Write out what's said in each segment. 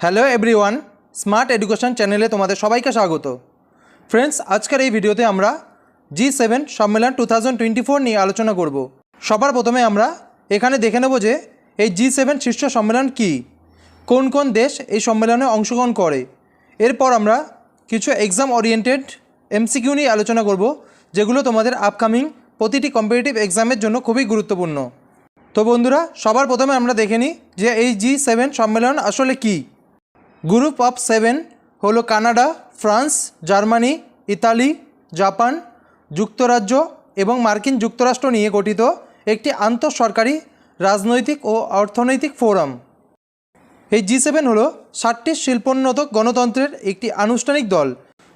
Hello everyone, smart education চ্যানেলে তোমাদের সবাইকে স্বাগত। ফ্রেন্ডস, আজকের এই ভিডিওতে আমরা জি সেভেন সম্মেলন টু থাউজেন্ড ফোর নিয়ে আলোচনা করব। সবার প্রথমে আমরা এখানে দেখে নেব যে এই জি সেভেন শীর্ষ সম্মেলন কী, কোন কোন দেশ এই সম্মেলনে অংশগ্রহণ করে। এরপর আমরা কিছু এক্সাম ওরিয়েন্টেড এমসিকিউ নিয়ে আলোচনা করব, যেগুলো তোমাদের আপকামিং প্রতিটি কম্পিটিটিভ এক্সামের জন্য খুবই গুরুত্বপূর্ণ। তো বন্ধুরা, সবার প্রথমে আমরা দেখে নিই যে এই জি সেভেন সম্মেলন আসলে কী। গ্রুপ অফ সেভেন হলো Canada, France, Germany, Italy, Japan, যুক্তরাজ্য এবং মার্কিন যুক্তরাষ্ট্র নিয়ে গঠিত একটি আন্তঃসরকারি রাজনৈতিক ও অর্থনৈতিক ফোরাম। এই জি সেভেন হলো ষাটটি শিল্পোন্নত গণতন্ত্রের একটি আনুষ্ঠানিক দল,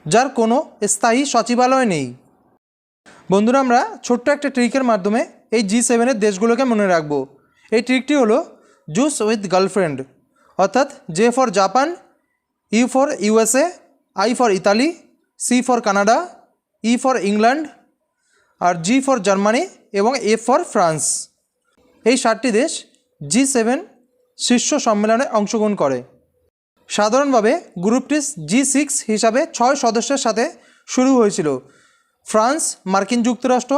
যার কোনো স্থায়ী সচিবালয় নেই। বন্ধুরা, আমরা ছোট্ট একটা ট্রিকের মাধ্যমে এই জি সেভেনের দেশগুলোকে মনে রাখব। এই ট্রিকটি হলো, জুস উইথ গার্লফ্রেন্ড অর্থাৎ J for Japan U for USA I for Italy C for Canada E for England R G for Germany এবং এ ফর ফ্রান্স এই সাতটি দেশ জি সেভেন শীর্ষ সম্মেলনে অংশগ্রহণ করে। সাধারণভাবে গ্রুপটি জি সিক্স হিসাবে ছয় সদস্যের সাথে শুরু হয়েছিল। ফ্রান্স, মার্কিন যুক্তরাষ্ট্র,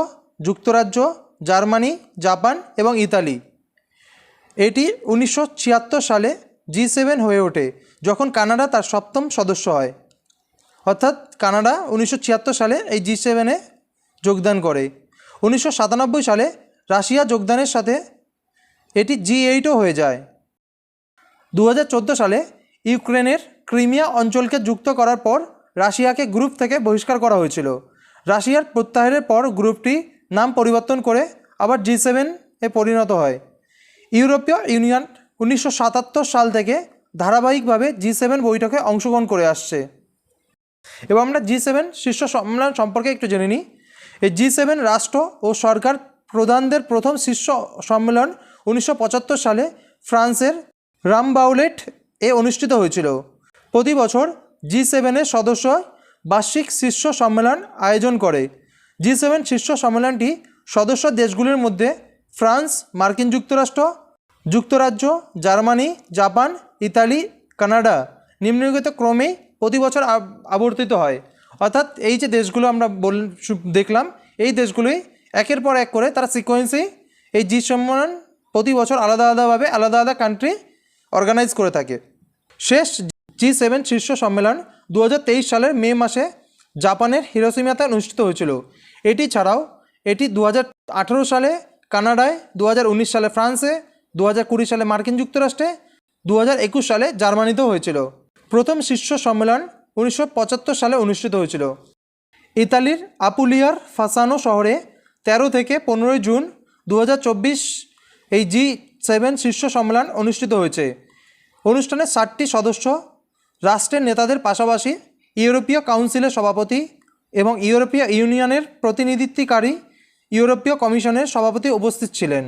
যুক্তরাজ্য, জার্মানি, জাপান এবং ইতালি। এটি উনিশশো ছিয়াত্তর সালে জি সেভেন হয়ে ওঠে, যখন কানাডা তার সপ্তম সদস্য হয়। অর্থাৎ কানাডা উনিশশো ছিয়াত্তর সালে এই জি সেভেনে যোগদান করে। উনিশশো সাতানব্বই সালে রাশিয়া যোগদানের সাথে এটি জি এইটও হয়ে যায়। দু হাজার চোদ্দ সালে ইউক্রেনের ক্রিমিয়া অঞ্চলকে যুক্ত করার পর রাশিয়াকে গ্রুপ থেকে বহিষ্কার করা হয়েছিল। রাশিয়ার প্রত্যাহারের পর গ্রুপটি নাম পরিবর্তন করে আবার জি সেভেন এ পরিণত হয়। ইউরোপীয় ইউনিয়ন উনিশশো সাতাত্তর সাল থেকে ধারাবাহিকভাবে জি সেভেন বৈঠকে অংশগ্রহণ করে আসছে। এবং আমরা জি সেভেন শীর্ষ সম্মেলন সম্পর্কে একটু জেনে নিই। এই জি সেভেন রাষ্ট্র ও সরকার প্রধানদের প্রথম শীর্ষ সম্মেলন উনিশশো পঁচাত্তর সালে ফ্রান্সের রামবাউলেট এ অনুষ্ঠিত হয়েছিল। প্রতি বছর জি সেভেনের সদস্য বার্ষিক শীর্ষ সম্মেলন আয়োজন করে। জি সেভেন শীর্ষ সম্মেলনটি সদস্য দেশগুলির মধ্যে ফ্রান্স, মার্কিন যুক্তরাষ্ট্র যুক্তরাজ্য জার্মানি জাপান ইতালি কানাডা নিম্নলিখিত ক্রমেই প্রতি বছর আবর্তিত হয় অর্থাৎ এই যে দেশগুলো আমরা বল দেখলাম এই দেশগুলোই একের পর এক করে তারা সিকোয়েন্সেই এই জি সম্মেলন প্রতি বছর আলাদা আলাদাভাবে আলাদা আলাদা কান্ট্রি অর্গানাইজ করে থাকে শেষ জি সেভেন শীর্ষ সম্মেলন দু হাজার তেইশ সালের মে মাসে জাপানের হিরোসীমাতে অনুষ্ঠিত হয়েছিল এটি ছাড়াও এটি দু হাজার আঠেরো সালে কানাডায় দু হাজার উনিশ সালে ফ্রান্সে দু হাজার কুড়ি সালে মার্কিন যুক্তরাষ্ট্রে দু হাজার একুশ সালে জার্মানিতেও হয়েছিল। প্রথম শীর্ষ সম্মেলন উনিশশো পঁচাত্তর সালে অনুষ্ঠিত হয়েছিল। ইতালির আপুলিয়ার ফাসানো শহরে ১৩ থেকে পনেরোই জুন দু হাজার চব্বিশ এই জি সেভেন শীর্ষ সম্মেলন অনুষ্ঠিত হয়েছে। অনুষ্ঠানে ষাটটি সদস্য, রাষ্ট্রের নেতাদের পাশাপাশি ইউরোপীয় কাউন্সিলের সভাপতি এবং ইউরোপীয় ইউনিয়নের প্রতিনিধিত্বকারী ইউরোপীয় কমিশনের সভাপতি উপস্থিত ছিলেন।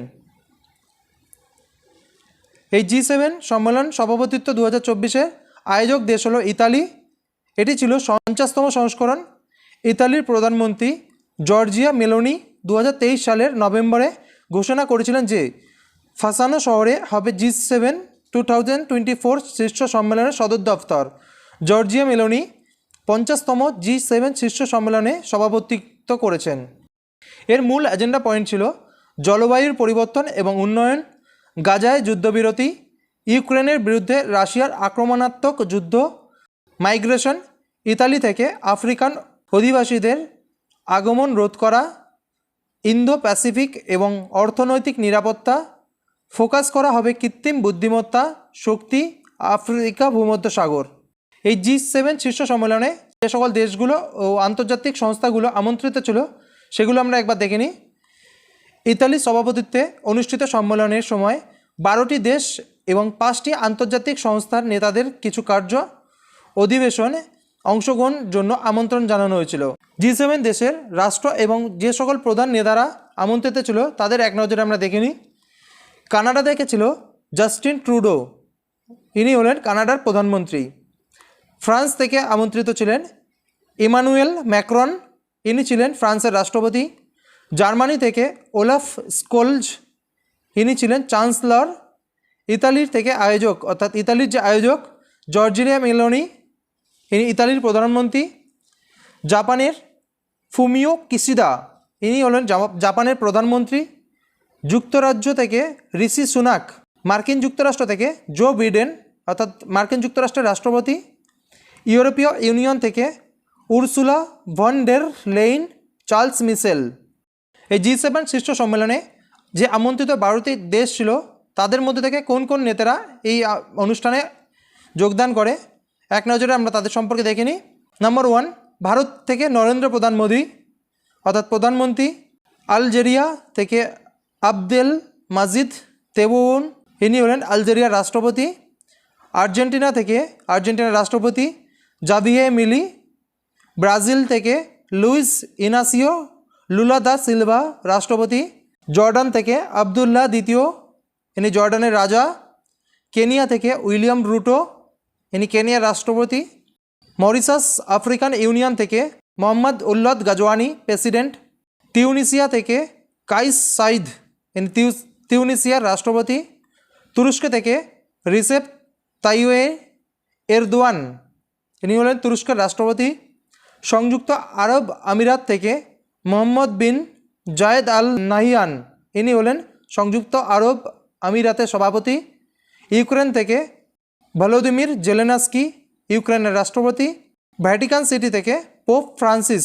এই জি সেভেন সম্মেলন সভাপতিত্ব দু হাজার চব্বিশে আয়োজক দেশ হলো ইতালি। এটি ছিল পঞ্চাশতম সংস্করণ। ইতালির প্রধানমন্ত্রী জর্জিয়া মেলোনি দু হাজার তেইশ সালের নভেম্বরে ঘোষণা করেছিলেন যে ফাসানো শহরে হবে G seven two thousand twenty four শীর্ষ সম্মেলনের সদর দফতর। জর্জিয়া মেলোনি পঞ্চাশতম জি সেভেন শীর্ষ সম্মেলনে সভাপতিত্ব করেছেন। এর মূল এজেন্ডা পয়েন্ট ছিল জলবায়ুর পরিবর্তন এবং উন্নয়ন গাজায় যুদ্ধবিরতি, ইউক্রেনের বিরুদ্ধে রাশিয়ার আক্রমণাত্মক যুদ্ধ, মাইগ্রেশন, ইতালি থেকে আফ্রিকান অধিবাসীদের আগমন রোধ করা ইন্দো প্যাসিফিক এবং অর্থনৈতিক নিরাপত্তা, ফোকাস করা হবে কৃত্রিম বুদ্ধিমত্তা, শক্তি, আফ্রিকা ভূমধ্য সাগর। এই জি সেভেন শীর্ষ সম্মেলনে যে সকল দেশগুলো ও আন্তর্জাতিক সংস্থাগুলো আমন্ত্রিত ছিল, সেগুলো আমরা একবার দেখে নিই। ইতালির সভাপতিত্বে অনুষ্ঠিত সম্মেলনের সময় বারোটি দেশ এবং পাঁচটি আন্তর্জাতিক সংস্থার নেতাদের কিছু কার্য অধিবেশনে অংশগ্রহণ জন্য আমন্ত্রণ জানানো হয়েছিল। জি সেভেন দেশের রাষ্ট্র এবং যে সকল প্রধান নেতারা আমন্ত্রিত ছিল, তাদের এক নজরে আমরা দেখিনি কানাডা থেকে ছিল জাস্টিন ট্রুডো ইনি হলেন কানাডার প্রধানমন্ত্রী। ফ্রান্স থেকে আমন্ত্রিত ছিলেন ইমানুয়েল ম্যাক্রন। ইনি ছিলেন ফ্রান্সের রাষ্ট্রপতি। জার্মানি থেকে ওলাফ স্কোলজ, ইনি ছিলেন চান্সলর, ইতালির থেকে আয়োজক, অর্থাৎ ইতালির যে আয়োজক জর্জিনিয়া মেলোনি, ইনি ইতালির প্রধানমন্ত্রী, জাপানের ফুমিও কিসিদা ইনি হলেন জাপা- জাপানের প্রধানমন্ত্রী, যুক্তরাজ্য থেকে ঋষি সুনাক, মার্কিন যুক্তরাষ্ট্র থেকে জো বিডেন, অর্থাৎ মার্কিন যুক্তরাষ্ট্রের রাষ্ট্রপতি, ইউরোপীয় ইউনিয়ন থেকে Ursula von der Leyen, Charles Michel এই জি সেভেন শীর্ষ সম্মেলনে যে আমন্ত্রিত বারোটি দেশ ছিল, তাদের মধ্যে থেকে কোন কোন নেতারা এই অনুষ্ঠানে যোগদান করে? এক নজরে আমরা তাদের সম্পর্কে দেখে নিই। নাম্বার ওয়ান ভারত থেকে নরেন্দ্র প্রধান মোদী, অর্থাৎ প্রধানমন্ত্রী আলজেরিয়া থেকে আবদেল মাজিদ তেবুন, ইনি হলেন আলজেরিয়ার রাষ্ট্রপতি। আর্জেন্টিনা থেকে আর্জেন্টিনার রাষ্ট্রপতি জাভিয়ে মিলি, ব্রাজিল থেকে Luiz Inacio Lula da Silva, রাষ্ট্রপতি, জর্ডান থেকে আবদুল্লাহ দ্বিতীয়, ইনি জর্ডানের রাজা। কেনিয়া থেকে উইলিয়াম রুটো, ইনি কেনিয়ার রাষ্ট্রপতি। মরিসাস আফ্রিকান ইউনিয়ন থেকে Mohamed Ould Ghazouani, president. Tunisia থেকে কাইস সাইদ, ইনি তিউ- তিউনিসিয়ার রাষ্ট্রপতি। তুরস্ক থেকে রিসেপ তাইওয়ে এরদোয়ান, ইনি হলেন তুরস্কের রাষ্ট্রপতি। সংযুক্ত আরব আমিরাত থেকে মোহাম্মদ বিন জায়েদ আল নাহিয়ান ইনি হলেন সংযুক্ত আরব আমিরাতের সভাপতি, ইউক্রেন থেকে ভলোদিমির জেলেনাস্কি, ইউক্রেনের রাষ্ট্রপতি, ভ্যাটিকান সিটি থেকে পোপ ফ্রান্সিস,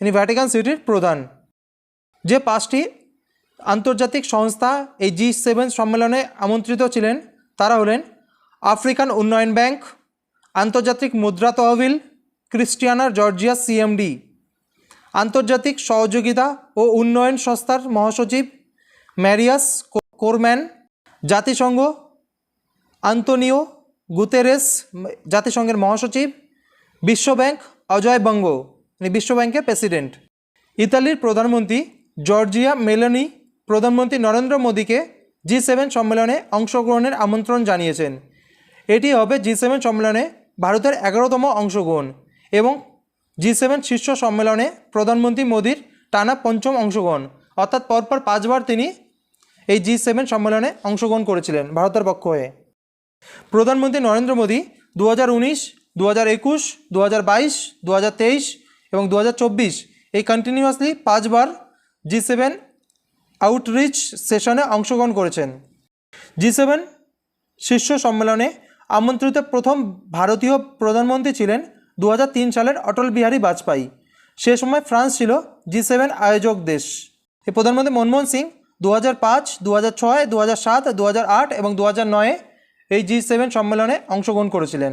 ইনি ভ্যাটিকান সিটির প্রধান। যে পাঁচটি আন্তর্জাতিক সংস্থা এই জি সেভেন সম্মেলনে আমন্ত্রিত ছিলেন, তারা হলেন আফ্রিকান উন্নয়ন ব্যাংক, আন্তর্জাতিক মুদ্রা তহবিল ক্রিস্টিয়ানার জর্জিয়া সিএমডি আন্তর্জাতিক সহযোগিতা ও উন্নয়ন সংস্থার মহাসচিব ম্যারিয়াস কোরম্যান, জাতিসংঘ আন্তনিও গুতেরেস, জাতিসংঘের মহাসচিব বিশ্বব্যাংক অজয় বঙ্গ বিশ্বব্যাংকের প্রেসিডেন্ট। ইতালির প্রধানমন্ত্রী জর্জিয়া মেলানি প্রধানমন্ত্রী নরেন্দ্র মোদীকে জি সেভেন সম্মেলনে অংশগ্রহণের আমন্ত্রণ জানিয়েছেন। এটি হবে জি সেভেন সম্মেলনে ভারতের এগারোতম অংশগ্রহণ এবং জি সেভেন শীর্ষ সম্মেলনে প্রধানমন্ত্রী মোদীর টানা পঞ্চম অংশগ্রহণ। অর্থাৎ পরপর পাঁচবার তিনি এই জি সেভেন সম্মেলনে অংশগ্রহণ করেছিলেন ভারতের পক্ষ হয়ে। প্রধানমন্ত্রী নরেন্দ্র মোদী দু হাজার উনিশ দু হাজার একুশ দু হাজার বাইশ দু হাজার তেইশ এবং দু হাজার চব্বিশ এই কন্টিনিউয়াসলি পাঁচবার জি সেভেন আউটরিচ সেশনে অংশগ্রহণ করেছেন। জি সেভেন শীর্ষ সম্মেলনে আমন্ত্রিত প্রথম ভারতীয় প্রধানমন্ত্রী ছিলেন দু হাজার তিন সালের অটল বিহারী বাজপেয়ী। সে সময় ফ্রান্স ছিল জি সেভেন আয়োজক দেশ। এ প্রধানমন্ত্রী মনমোহন সিং দু হাজার পাঁচ দু হাজার ছয় দু হাজার সাত দু হাজার আট এবং দু হাজার নয়ে এই জি সেভেন সম্মেলনে অংশগ্রহণ করেছিলেন।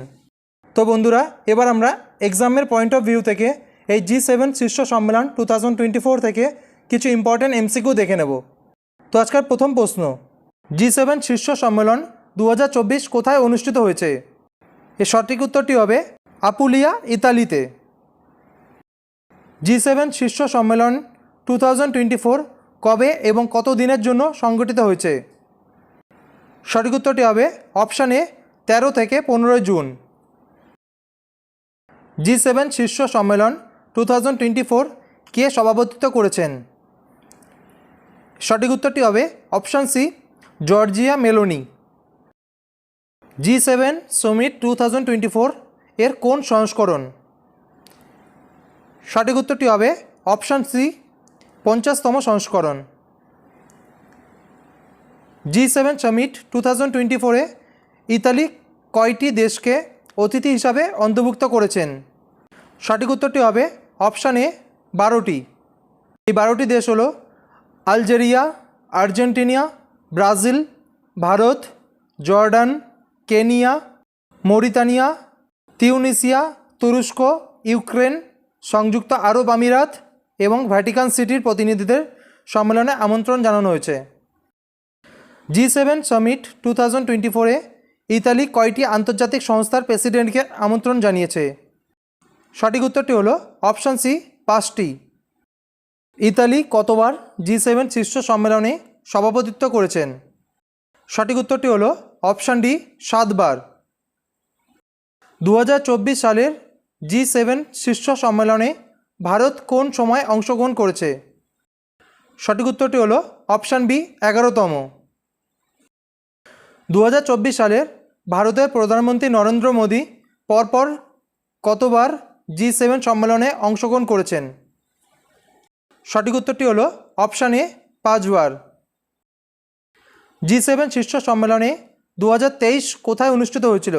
তো বন্ধুরা, এবার আমরা এক্সামের পয়েন্ট অফ ভিউ থেকে এই জি সেভেন শীর্ষ সম্মেলন টু থাউজেন্ড টোয়েন্টি ফোর থেকে কিছু ইম্পর্ট্যান্ট এমসিকিউ দেখে নেব। তো আজকের প্রথম প্রশ্ন, জি সেভেন শীর্ষ সম্মেলন দু হাজার চব্বিশ কোথায় অনুষ্ঠিত হয়েছে? এর সঠিক উত্তরটি হবে আপুলিয়া, ইতালিতে। জি সেভেন শীর্ষ সম্মেলন টু কবে এবং কত দিনের জন্য সংগঠিত হয়েছে? সঠিক উত্তরটি হবে অপশান এ, তেরো থেকে পনেরোই জুন। জি সেভেন শীর্ষ সম্মেলন টু কে সভাপতিত্ব করেছেন? সঠিক উত্তরটি হবে option C, Giorgia Meloni. G seven summit two এর কোন সংস্করণ? সঠিক উত্তরটি হবে অপশান সি, পঞ্চাশতম সংস্করণ। G seven summit two thousand twenty ফোরে ইতালি কয়টি দেশকে অতিথি হিসাবে অন্তর্ভুক্ত করেছেন? সঠিক উত্তরটি হবে অপশান বারোটি। এই বারোটি দেশ হলো Algeria, Argentina, Brazil, Bharat, Jordan, Kenya, Mauritania Tunisia, তুরস্ক, ইউক্রেন, সংযুক্ত আরব আমিরাত এবং ভ্যাটিকান সিটির প্রতিনিধিদের সম্মেলনে আমন্ত্রণ জানানো হয়েছে। G seven summit two thousand twenty ফোরে ইতালি কয়টি আন্তর্জাতিক সংস্থার প্রেসিডেন্টকে আমন্ত্রণ জানিয়েছে? সঠিক উত্তরটি হলো অপশান সি, পাঁচটি। ইতালি কতবার জি সেভেন শীর্ষ সম্মেলনে সভাপতিত্ব করেছেন? সঠিক উত্তরটি হলো অপশান ডি, সাতবার। দু হাজার চব্বিশ সালের জি সেভেন শীর্ষ সম্মেলনে ভারত কোন সময় অংশগ্রহণ করেছে? সঠিক উত্তরটি হলো অপশান বি, এগারোতম। দু হাজার চব্বিশ সালের ভারতের প্রধানমন্ত্রী নরেন্দ্র মোদী পরপর কতবার জি সেভেন সম্মেলনে অংশগ্রহণ করেছেন? সঠিক উত্তরটি হলো অপশান এ, পাঁচবার। জি সেভেন শীর্ষ সম্মেলনে দু হাজার তেইশ কোথায় অনুষ্ঠিত হয়েছিল?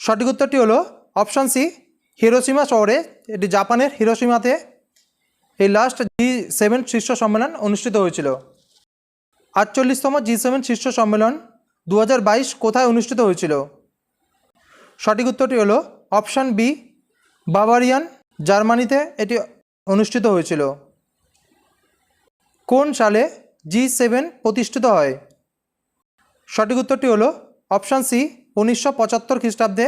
সঠিক উত্তরটি হলো অপশান সি, হিরোসীমা শহরে, এটি জাপানের হিরোসীমাতে এই লাস্ট জি সেভেন শীর্ষ সম্মেলন অনুষ্ঠিত হয়েছিল। আটচল্লিশতম জি সেভেন শীর্ষ সম্মেলন দু হাজার বাইশ কোথায় অনুষ্ঠিত হয়েছিল? সঠিক উত্তরটি হলো অপশান বি, বাভারিয়ান, জার্মানিতে এটি অনুষ্ঠিত হয়েছিল। কোন সালে জি সেভেন প্রতিষ্ঠিত হয়? সঠিক উত্তরটি হলো অপশান সি উনিশশো পঁচাত্তর খ্রিস্টাব্দে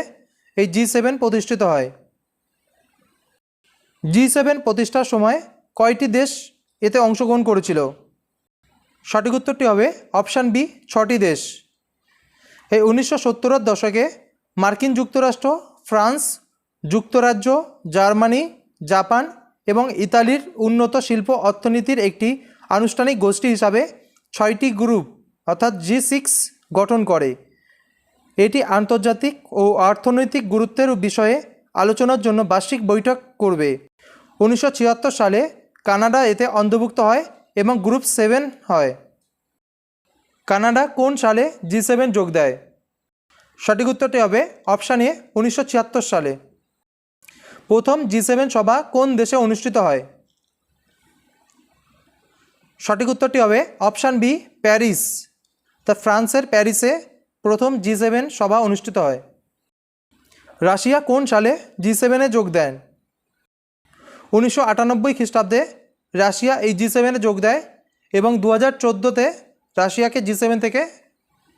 এই জি সেভেন প্রতিষ্ঠিত হয়। জি সেভেন প্রতিষ্ঠার সময় কয়টি দেশ এতে অংশগ্রহণ করেছিল? সঠিক উত্তরটি হবে অপশান বি, ছটি দেশ। এই উনিশশো সত্তরের দশকে মার্কিন যুক্তরাষ্ট্র, ফ্রান্স, যুক্তরাজ্য, জার্মানি, জাপান এবং ইতালির উন্নত শিল্প অর্থনীতির একটি আনুষ্ঠানিক গোষ্ঠী হিসাবে ছয়টি গ্রুপ অর্থাৎ জি সিক্স গঠন করে। এটি আন্তর্জাতিক ও অর্থনৈতিক গুরুত্বের বিষয়ে আলোচনার জন্য বার্ষিক বৈঠক করবে। উনিশশো ছিয়াত্তর সালে কানাডা এতে অন্তর্ভুক্ত হয় এবং গ্রুপ সেভেন হয়। কানাডা কোন সালে জি সেভেন যোগ দেয়? সঠিক উত্তরটি হবে অপশান এ, উনিশশো ছিয়াত্তর সালে। প্রথম জি সেভেন সভা কোন দেশে অনুষ্ঠিত হয়? সঠিক উত্তরটি হবে অপশান বি, প্যারিস। তা ফ্রান্সের প্যারিসে প্রথম জি সেভেন সভা অনুষ্ঠিত হয়। রাশিয়া কোন সালে জি সেভেনে যোগ দেন? উনিশশো আটানব্বই খ্রিস্টাব্দে রাশিয়া এই জি সেভেনে যোগ দেয় এবং দু হাজার চোদ্দোতে রাশিয়াকে জি সেভেন থেকে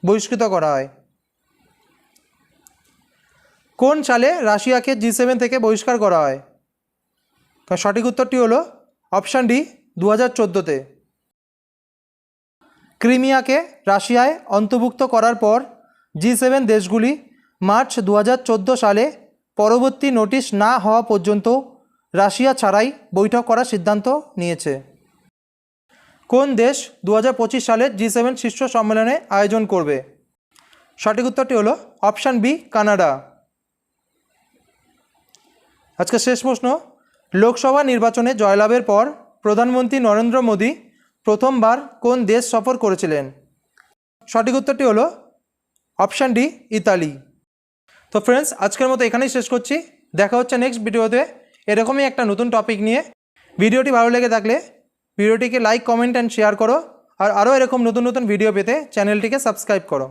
বহিষ্কৃত করা হয়। কোন সালে রাশিয়াকে জি সেভেন থেকে বহিষ্কার করা হয়? সঠিক উত্তরটি হলো অপশান ডি দু হাজার চোদ্দোতে। ক্রিমিয়াকে রাশিয়ায় অন্তর্ভুক্ত করার পর জি সেভেন দেশগুলি মার্চ দু হাজার চোদ্দ সালে পরবর্তী নোটিশ না হওয়া পর্যন্ত রাশিয়া ছাড়াই বৈঠক করার সিদ্ধান্ত নিয়েছে। কোন দেশ দু হাজার পঁচিশ সালে জি সেভেন শীর্ষ সম্মেলনে আয়োজন করবে? সঠিক উত্তরটি হলো অপশান বি, কানাডা। আজকে শেষ প্রশ্ন, লোকসভা নির্বাচনে জয়লাভের পর প্রধানমন্ত্রী নরেন্দ্র মোদী প্রথমবার কোন দেশ সফর করেছিলেন? সঠিক উত্তরটি হলো অপশান ডি, ইতালি। তো ফ্রেন্ডস আজকের মতো এখানেই শেষ করছি। দেখা হচ্ছে নেক্সট ভিডিওতে এরকমই একটা নতুন টপিক নিয়ে। ভিডিওটি ভালো লেগে থাকলে ভিডিওটিকে লাইক কমেন্ট অ্যান্ড শেয়ার করো। আর আরও এরকম নতুন নতুন ভিডিও পেতে চ্যানেলটিকে সাবস্ক্রাইব করো।